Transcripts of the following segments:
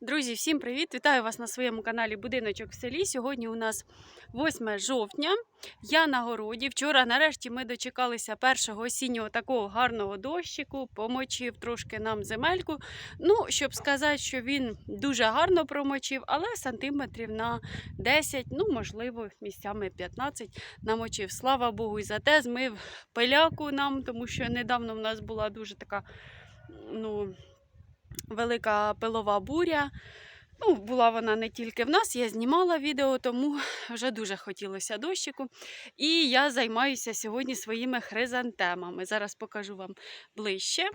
Друзі, всім привіт! Вітаю вас на своєму каналі Будиночок в селі. Сьогодні у нас 8 жовтня. Я на городі. Вчора, нарешті, ми дочекалися першого осіннього такого гарного дощику, помочив трошки нам земельку. Ну, щоб сказати, що він дуже гарно промочив, але сантиметрів на 10, ну, можливо, місцями 15 намочив. Слава Богу, і за те змив пиляку нам, тому що недавно в нас була дуже така. ну, велика пилова буря. Ну, була вона не тільки в нас, я знімала відео, тому вже дуже хотілося дощику. І я займаюся сьогодні своїми хризантемами. Зараз покажу вам ближче.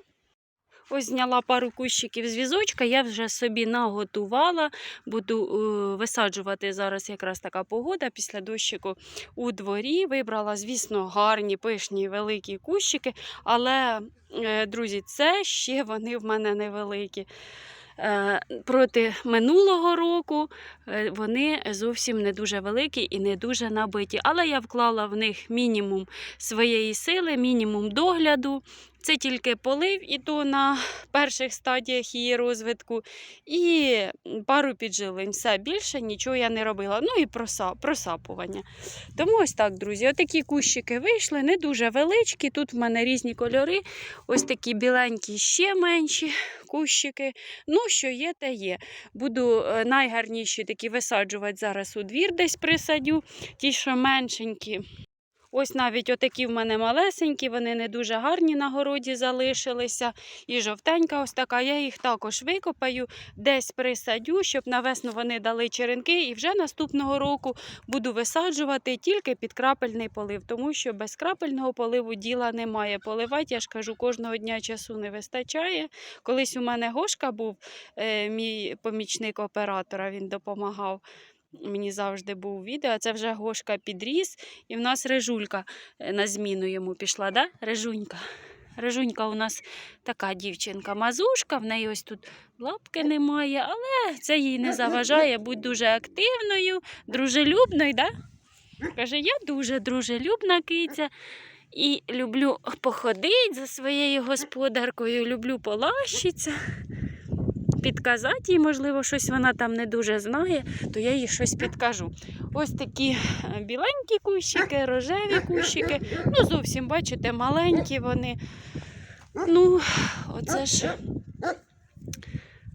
Ось зняла пару кущиків з візочка, я вже собі наготувала, буду е, висаджувати зараз якраз така погода після дощику у дворі. Вибрала, звісно, гарні, пишні, великі кущики, але, е, друзі, це ще вони в мене невеликі. Е, Проти минулого року вони зовсім не дуже великі і не дуже набиті. Але я вклала в них мінімум своєї сили, мінімум догляду. Це тільки полив, і то на перших стадіях її розвитку, і пару піджилень. Все більше нічого я не робила. Ну і просапування. Тому ось так, друзі, отакі кущики вийшли, не дуже величкі. Тут в мене різні кольори. Ось такі біленькі, ще менші кущики. Ну, що є, те є. Буду е, найгарніші такі висаджувати зараз у двір, десь присадю. Ті, що меншенькі. Ось навіть отакі в мене малесенькі, вони не дуже гарні на городі залишилися. І жовтенька ось така. Я їх також викопаю, десь присадю, щоб на весну вони дали черенки. І вже наступного року буду висаджувати тільки під крапельний полив, тому що без крапельного поливу діла немає. Поливати, я ж кажу, кожного дня часу не вистачає. Колись у мене Гошка був е, мій помічник оператора, він допомагав. Мені завжди був відео, це вже Гошка підріс, і в нас режулька е, на зміну йому пішла, да? Режунька. Режунька у нас така дівчинка мазушка, в неї ось тут лапки немає, але це їй не заважає бути дуже активною, дружелюбною. Да? Каже, я дуже дружелюбна киця і люблю походити за своєю господаркою, люблю полащитися підказати їй, можливо, щось вона там не дуже знає, то я їй щось підкажу. Ось такі е, біленькі кущики, рожеві кущики. Ну, зовсім, бачите, маленькі вони. Ну, оце ж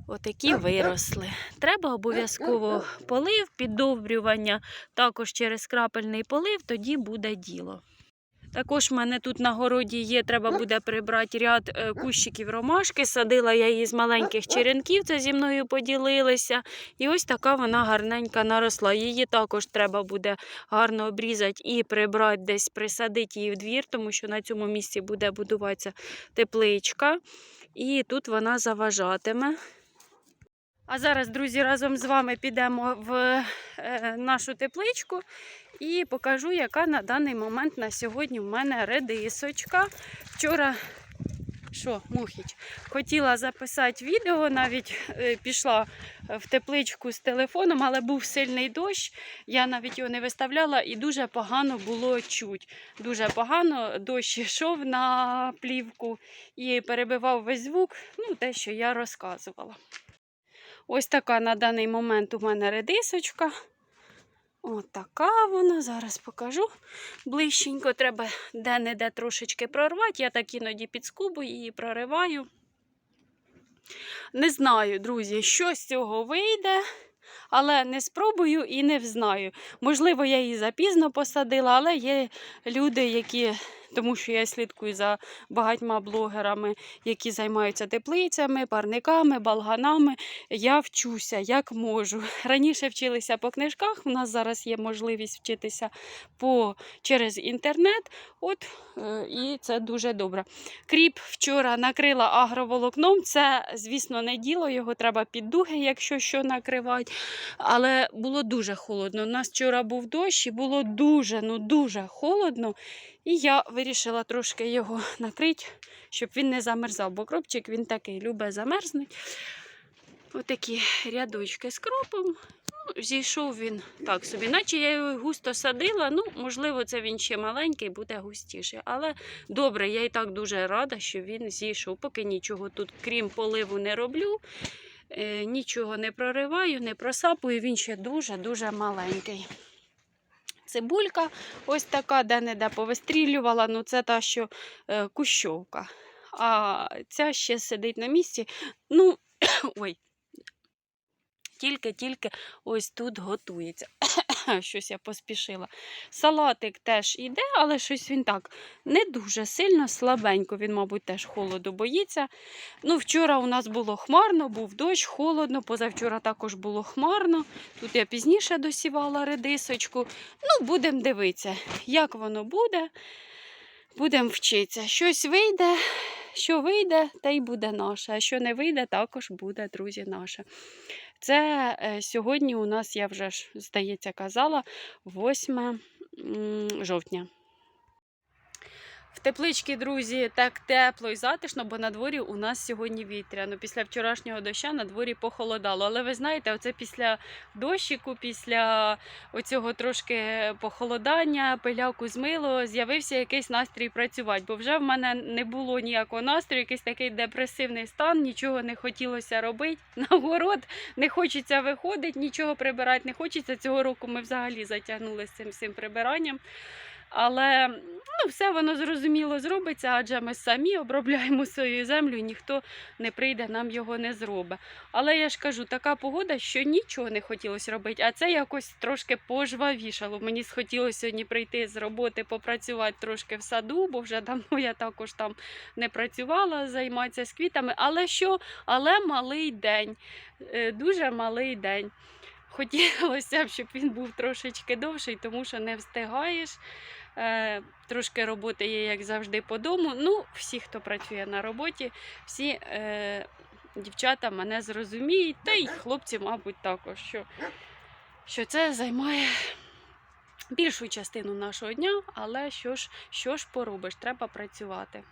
отакі виросли. Треба обов'язково полив, піддобрювання, також через крапельний полив, тоді буде діло. Також в мене тут на городі є, треба буде прибрати ряд е, кущиків ромашки. Садила я її з маленьких черенків, це зі мною поділилися. І ось така вона гарненька наросла. Її також треба буде гарно обрізати і прибрати, десь присадити її в двір, тому що на цьому місці буде будуватися тепличка. І тут вона заважатиме. А зараз, друзі, разом з вами підемо в е, нашу тепличку і покажу, яка на даний момент на сьогодні в мене редисочка. Вчора, що, Мухіч, хотіла записати відео, навіть е, пішла в тепличку з телефоном, але був сильний дощ. Я навіть його не виставляла і дуже погано було чуть. Дуже погано дощ йшов на плівку і перебивав весь звук, ну, те, що я розказувала. Ось така на даний момент у мене редисочка. Ось така вона. Зараз покажу. Ближченько треба де-не-де трошечки прорвати. Я так іноді під скубу її прориваю. Не знаю, друзі, що з цього вийде, але не спробую і не взнаю. Можливо, я її запізно посадила, але є люди, які тому що я слідкую за багатьма блогерами, які займаються теплицями, парниками, балганами. Я вчуся як можу. Раніше вчилися по книжках, у нас зараз є можливість вчитися по, через інтернет. От, е, І це дуже добре. Кріп вчора накрила агроволокном. Це, звісно, не діло, його треба під дуги, якщо що накривати. Але було дуже холодно. У нас вчора був дощ і було дуже, ну дуже холодно. І я вирішила трошки його накрити, щоб він не замерзав, бо кропчик він такий любить замерзнути. Отакі рядочки з кропом. Ну, Зійшов він так собі, наче я його густо садила. Ну, можливо, це він ще маленький, буде густіший. Але добре, я і так дуже рада, що він зійшов. Поки нічого тут, крім поливу, не роблю. Е, нічого не прориваю, не просапую, він ще дуже-дуже маленький. Цибулька ось така, де-не-де повистрілювала, ну це та, що е, кущовка. А ця ще сидить на місці. Ну, ой, тільки-тільки ось тут готується. Щось я поспішила. Салатик теж іде, але щось він так не дуже сильно, слабенько. Він, мабуть, теж холоду боїться. Ну, вчора у нас було хмарно, був дощ, холодно, позавчора також було хмарно. Тут я пізніше досівала редисочку. Ну, будемо дивитися, як воно буде. Будемо вчитися. Щось вийде, що вийде, те й буде наше. А що не вийде, також буде, друзі, наше. Це е, сьогодні у нас, я вже ж, здається, казала, 8 жовтня. В тепличці, друзі, так тепло і затишно, бо на дворі у нас сьогодні вітряно. Після вчорашнього доща на дворі похолодало. Але ви знаєте, оце після дощику, після оцього трошки похолодання, пиляку змило, з'явився якийсь настрій працювати. Бо вже в мене не було ніякого настрою, якийсь такий депресивний стан, нічого не хотілося робити. На город не хочеться виходити, нічого прибирати не хочеться. Цього року ми взагалі затягнули з цим всім прибиранням. Але ну, все воно зрозуміло зробиться, адже ми самі обробляємо свою землю, і ніхто не прийде, нам його не зробить. Але я ж кажу, така погода, що нічого не хотілося робити, а це якось трошки пожвавішало. Мені схотілося сьогодні прийти з роботи, попрацювати трошки в саду, бо вже давно я також там не працювала, займатися з квітами. Але що? Але малий день, е, дуже малий день. Хотілося б, щоб він був трошечки довший, тому що не встигаєш. Е, трошки роботи є, як завжди, по дому. Ну, всі, хто працює на роботі, всі е, дівчата мене зрозуміють, та й хлопці, мабуть, також, що, що це займає більшу частину нашого дня, але що ж, що ж поробиш, треба працювати.